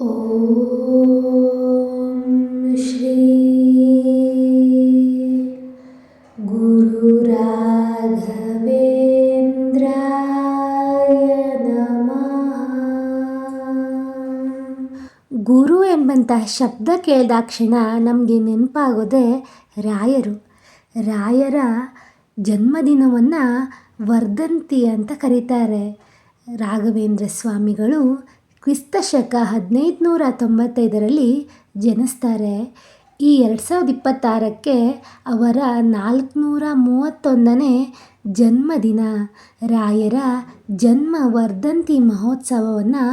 ॐ श्री ಗುರುರಾಘವೇಂದ್ರಾಯ ನಮಃ ಗುರು ಎಂಬಂತಹ ಶಬ್ದ ಕೇಳಿದಾಕ್ಷಣ ನಮಗೆ ನೆನಪಾಗೋದೇ ರಾಯರು ರಾಯರ ಜನ್ಮದಿನವನ್ನು ವರ್ಧಂತಿ ಅಂತ ಕರೀತಾರೆ ರಾಘವೇಂದ್ರ ಸ್ವಾಮಿಗಳು ಕ್ರಿಸ್ತ ಶಕ ಹದಿನೈದು ನೂರ ತೊಂಬತ್ತೈದರಲ್ಲಿ ಜನಿಸ್ತಾರೆ. ಈ ಎರಡು ಸಾವಿರದ ಇಪ್ಪತ್ತಾರಕ್ಕೆ ಅವರ ನಾಲ್ಕುನೂರ ಮೂವತ್ತೊಂದನೇ ಜನ್ಮದಿನ. ರಾಯರ ಜನ್ಮ ವರ್ಧಂತಿ ಮಹೋತ್ಸವವನ್ನು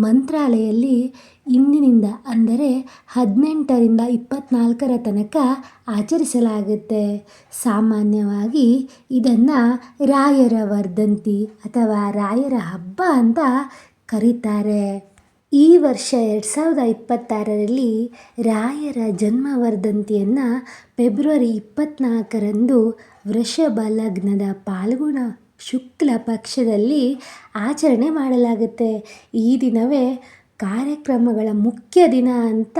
ಮಂತ್ರಾಲಯಲ್ಲಿ ಇಂದಿನಿಂದ ಅಂದರೆ ಹದಿನೆಂಟರಿಂದ ಇಪ್ಪತ್ತ್ನಾಲ್ಕರ ತನಕ ಆಚರಿಸಲಾಗುತ್ತೆ. ಸಾಮಾನ್ಯವಾಗಿ ಇದನ್ನು ರಾಯರ ವರ್ಧಂತಿ ಅಥವಾ ರಾಯರ ಹಬ್ಬ ಅಂತ ಕರೀತಾರೆ. ಈ ವರ್ಷ ಎರಡು ಸಾವಿರದ ಇಪ್ಪತ್ತಾರರಲ್ಲಿ ರಾಯರ ಜನ್ಮವರ್ಧಂತಿಯನ್ನು ಫೆಬ್ರವರಿ ಇಪ್ಪತ್ತ್ನಾಲ್ಕರಂದು ವೃಷಭ ಲಗ್ನದ ಪಾಲ್ಗುಣ ಶುಕ್ಲ ಪಕ್ಷದಲ್ಲಿ ಆಚರಣೆ ಮಾಡಲಾಗುತ್ತೆ. ಈ ದಿನವೇ ಕಾರ್ಯಕ್ರಮಗಳ ಮುಖ್ಯ ದಿನ ಅಂತ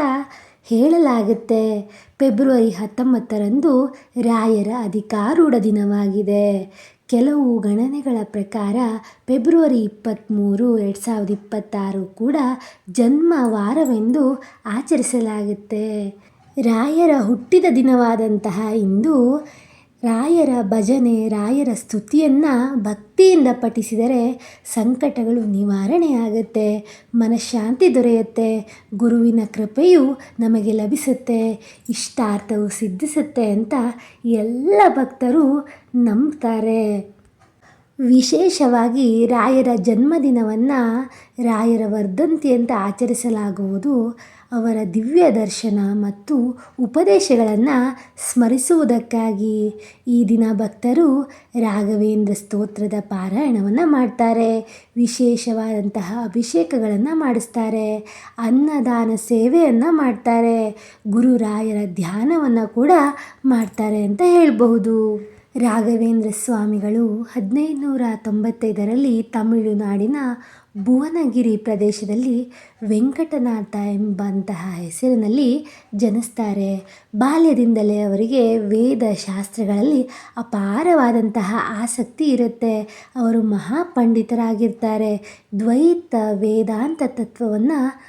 ಹೇಳಲಾಗುತ್ತೆ. ಫೆಬ್ರವರಿ ಹತ್ತೊಂಬತ್ತರಂದು ರಾಯರ ಅಧಿಕಾರೂಢ ದಿನವಾಗಿದೆ. ಕೆಲವು ಗಣನೆಗಳ ಪ್ರಕಾರ ಫೆಬ್ರವರಿ ಇಪ್ಪತ್ತ್ಮೂರು ಎರಡು ಸಾವಿರದ ಇಪ್ಪತ್ತಾರು ಕೂಡ ಜನ್ಮ ವಾರವೆಂದು ಆಚರಿಸಲಾಗುತ್ತೆ. ರಾಯರ ಹುಟ್ಟಿದ ದಿನವಾದಂತಹ ಇಂದು ರಾಯರ ಭಜನೆ, ರಾಯರ ಸ್ತುತಿಯನ್ನು ಭಕ್ತಿಯಿಂದ ಪಠಿಸಿದರೆ ಸಂಕಟಗಳು ನಿವಾರಣೆಯಾಗುತ್ತೆ, ಮನಃಶಾಂತಿ ದೊರೆಯುತ್ತೆ, ಗುರುವಿನ ಕೃಪೆಯು ನಮಗೆ ಲಭಿಸುತ್ತೆ, ಇಷ್ಟಾರ್ಥವು ಸಿದ್ಧಿಸುತ್ತೆ ಅಂತ ಎಲ್ಲ ಭಕ್ತರು ನಂಬ್ತಾರೆ. ವಿಶೇಷವಾಗಿ ರಾಯರ ಜನ್ಮದಿನವನ್ನು ರಾಯರ ವರ್ಧಂತಿ ಅಂತ ಆಚರಿಸಲಾಗುವುದು. ಅವರ ದಿವ್ಯ ದರ್ಶನ ಮತ್ತು ಉಪದೇಶಗಳನ್ನು ಸ್ಮರಿಸುವುದಕ್ಕಾಗಿ ಈ ದಿನ ಭಕ್ತರು ರಾಘವೇಂದ್ರ ಸ್ತೋತ್ರದ ಪಾರಾಯಣವನ್ನು ಮಾಡ್ತಾರೆ. ವಿಶೇಷವಾದಂತಹ ಅಭಿಷೇಕಗಳನ್ನು ಮಾಡಿಸ್ತಾರೆ. ಅನ್ನದಾನ ಸೇವೆಯನ್ನು ಮಾಡ್ತಾರೆ. ಗುರುರಾಯರ ಧ್ಯಾನವನ್ನು ಕೂಡ ಮಾಡ್ತಾರೆ ಅಂತ ಹೇಳ್ಬಹುದು. ರಾಘವೇಂದ್ರ ಸ್ವಾಮಿಗಳು ಹದಿನೈದು ನೂರ ತೊಂಬತ್ತೈದರಲ್ಲಿ ತಮಿಳುನಾಡಿನ ಭುವನಗಿರಿ ಪ್ರದೇಶದಲ್ಲಿ ವೆಂಕಟನಾಥ ಎಂಬಂತಹ ಹೆಸರಿನಲ್ಲಿ ಜನಿಸ್ತಾರೆ. ಬಾಲ್ಯದಿಂದಲೇ ಅವರಿಗೆ ವೇದ ಶಾಸ್ತ್ರಗಳಲ್ಲಿ ಅಪಾರವಾದಂತಹ ಆಸಕ್ತಿ ಇರುತ್ತೆ. ಅವರು ಮಹಾಪಂಡಿತರಾಗಿರ್ತಾರೆ. ದ್ವೈತ ವೇದಾಂತ ತತ್ವವನ್ನು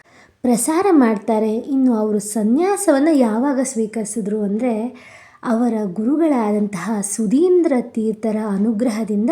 ಪ್ರಸಾರ ಮಾಡ್ತಾರೆ. ಇನ್ನು ಅವರು ಸನ್ಯಾಸವನ್ನು ಯಾವಾಗ ಸ್ವೀಕರಿಸಿದ್ರು ಅಂದರೆ ಅವರ ಗುರುಗಳಾದಂತಹ ಸುಧೀಂದ್ರ ತೀರ್ಥರ ಅನುಗ್ರಹದಿಂದ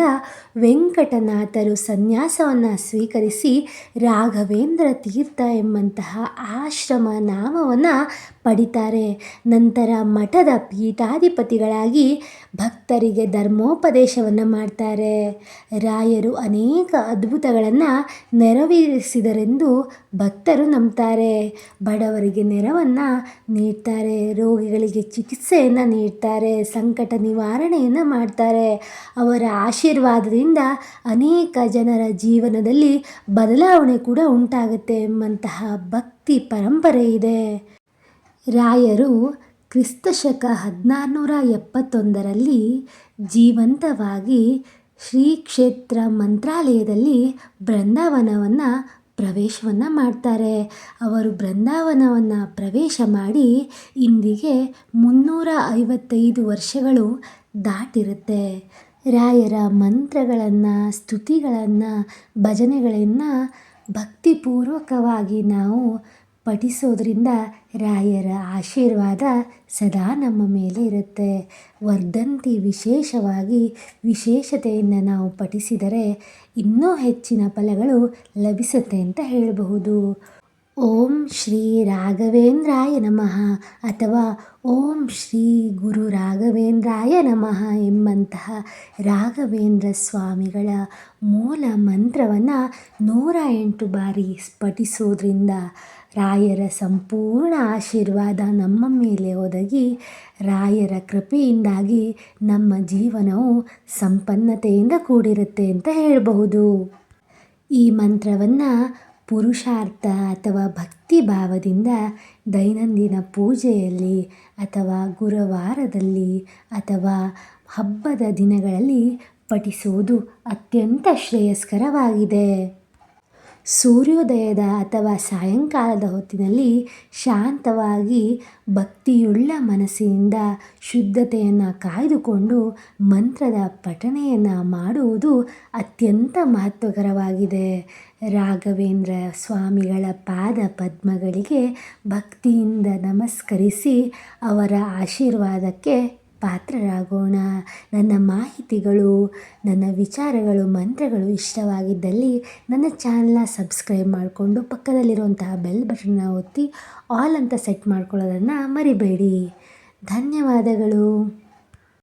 ವೆಂಕಟನಾಥರು ಸನ್ಯಾಸವನ್ನು ಸ್ವೀಕರಿಸಿ ರಾಘವೇಂದ್ರ ತೀರ್ಥ ಎಂಬಂತಹ ಆಶ್ರಮ ನಾಮವನ್ನು ಪಡಿತಾರೆ. ನಂತರ ಮಠದ ಪೀಠಾಧಿಪತಿಗಳಾಗಿ ಭಕ್ತರಿಗೆ ಧರ್ಮೋಪದೇಶವನ್ನು ಮಾಡ್ತಾರೆ. ರಾಯರು ಅನೇಕ ಅದ್ಭುತಗಳನ್ನು ನೆರವೇರಿಸಿದರೆಂದು ಭಕ್ತರು ನಂಬ್ತಾರೆ. ಬಡವರಿಗೆ ನೆರವನ್ನು ನೀಡ್ತಾರೆ. ರೋಗಿಗಳಿಗೆ ಚಿಕಿತ್ಸೆಯನ್ನು ನೀಡ್ತಾರೆ ಸಂಕಟ ನಿವಾರಣೆಯನ್ನು ಮಾಡ್ತಾರೆ. ಅವರ ಆಶೀರ್ವಾದದಿಂದ ಅನೇಕ ಜನರ ಜೀವನದಲ್ಲಿ ಬದಲಾವಣೆ ಕೂಡ ಉಂಟಾಗುತ್ತೆ ಎಂಬಂತಹ ಭಕ್ತಿ ಪರಂಪರೆ ಇದೆ. ರಾಯರು ಕ್ರಿಸ್ತಶಕ ಹದಿನಾರುನೂರ ಎಪ್ಪತ್ತೊಂದರಲ್ಲಿ ಜೀವಂತವಾಗಿ ಶ್ರೀ ಕ್ಷೇತ್ರ ಮಂತ್ರಾಲಯದಲ್ಲಿ ಬೃಂದಾವನವನ್ನು ಪ್ರವೇಶವನ್ನು ಮಾಡ್ತಾರೆ. ಅವರು ಬೃಂದಾವನವನ್ನು ಪ್ರವೇಶ ಮಾಡಿ ಇಂದಿಗೆ ಮುನ್ನೂರ ಐವತ್ತೈದು ವರ್ಷಗಳು ದಾಟಿರುತ್ತೆ. ರಾಯರ ಮಂತ್ರಗಳನ್ನು, ಸ್ತುತಿಗಳನ್ನು, ಭಜನೆಗಳನ್ನು ಭಕ್ತಿಪೂರ್ವಕವಾಗಿ ನಾವು ಪಠಿಸೋದ್ರಿಂದ ರಾಯರ ಆಶೀರ್ವಾದ ಸದಾ ನಮ್ಮ ಮೇಲೆ ಇರುತ್ತೆ. ವರ್ಧಂತಿ ವಿಶೇಷವಾಗಿ ವಿಶೇಷತೆಯನ್ನು ನಾವು ಪಠಿಸಿದರೆ ಇನ್ನೂ ಹೆಚ್ಚಿನ ಫಲಗಳು ಲಭಿಸುತ್ತೆ ಅಂತ ಹೇಳಬಹುದು. ಓಂ ಶ್ರೀ ರಾಘವೇಂದ್ರಾಯ ನಮಃ ಅಥವಾ ಓಂ ಶ್ರೀ ಗುರು ರಾಘವೇಂದ್ರಾಯ ನಮಃ ಎಂಬಂತಹ ರಾಘವೇಂದ್ರ ಸ್ವಾಮಿಗಳ ಮೂಲ ಮಂತ್ರವನ್ನು ನೂರ ಎಂಟು ಬಾರಿ ಪಠಿಸೋದ್ರಿಂದ ರಾಯರ ಸಂಪೂರ್ಣ ಆಶೀರ್ವಾದ ನಮ್ಮ ಮೇಲೆ ಒದಗಿ ರಾಯರ ಕೃಪೆಯಿಂದಾಗಿ ನಮ್ಮ ಜೀವನವು ಸಂಪನ್ನತೆಯಿಂದ ಕೂಡಿರುತ್ತೆ ಅಂತ ಹೇಳಬಹುದು. ಈ ಮಂತ್ರವನ್ನು ಪುರುಷಾರ್ಥ ಅಥವಾ ಭಕ್ತಿ ಭಾವದಿಂದ ದೈನಂದಿನ ಪೂಜೆಯಲ್ಲಿ ಅಥವಾ ಗುರುವಾರದಲ್ಲಿ ಅಥವಾ ಹಬ್ಬದ ದಿನಗಳಲ್ಲಿ ಪಠಿಸುವುದು ಅತ್ಯಂತ ಶ್ರೇಯಸ್ಕರವಾಗಿದೆ. ಸೂರ್ಯೋದಯದ ಅಥವಾ ಸಾಯಂಕಾಲದ ಹೊತ್ತಿನಲ್ಲಿ ಶಾಂತವಾಗಿ ಭಕ್ತಿಯುಳ್ಳ ಮನಸ್ಸಿನಿಂದ ಶುದ್ಧತೆಯನ್ನು ಕಾಯ್ದುಕೊಂಡು ಮಂತ್ರದ ಪಠಣೆಯನ್ನು ಮಾಡುವುದು ಅತ್ಯಂತ ಮಹತ್ವಕರವಾಗಿದೆ. ರಾಘವೇಂದ್ರ ಸ್ವಾಮಿಗಳ ಪಾದ ಪದ್ಮಗಳಿಗೆ ಭಕ್ತಿಯಿಂದ ನಮಸ್ಕರಿಸಿ ಅವರ ಆಶೀರ್ವಾದಕ್ಕೆ ಪಾತ್ರರಾಗೋಣ. ನನ್ನ ಮಾಹಿತಿಗಳು, ನನ್ನ ವಿಚಾರಗಳು, ಮಂತ್ರಗಳು ಇಷ್ಟವಾಗಿದ್ದಲ್ಲಿ ನನ್ನ ಚಾನಲ್ನ ಸಬ್ಸ್ಕ್ರೈಬ್ ಮಾಡಿಕೊಂಡು ಪಕ್ಕದಲ್ಲಿರುವಂತಹ ಬೆಲ್ ಬಟನ್ನ ಒತ್ತಿ, ಆಲ್ ಅಂತ ಸೆಟ್ ಮಾಡ್ಕೊಳ್ಳೋದನ್ನು ಮರಿಬೇಡಿ. ಧನ್ಯವಾದಗಳು.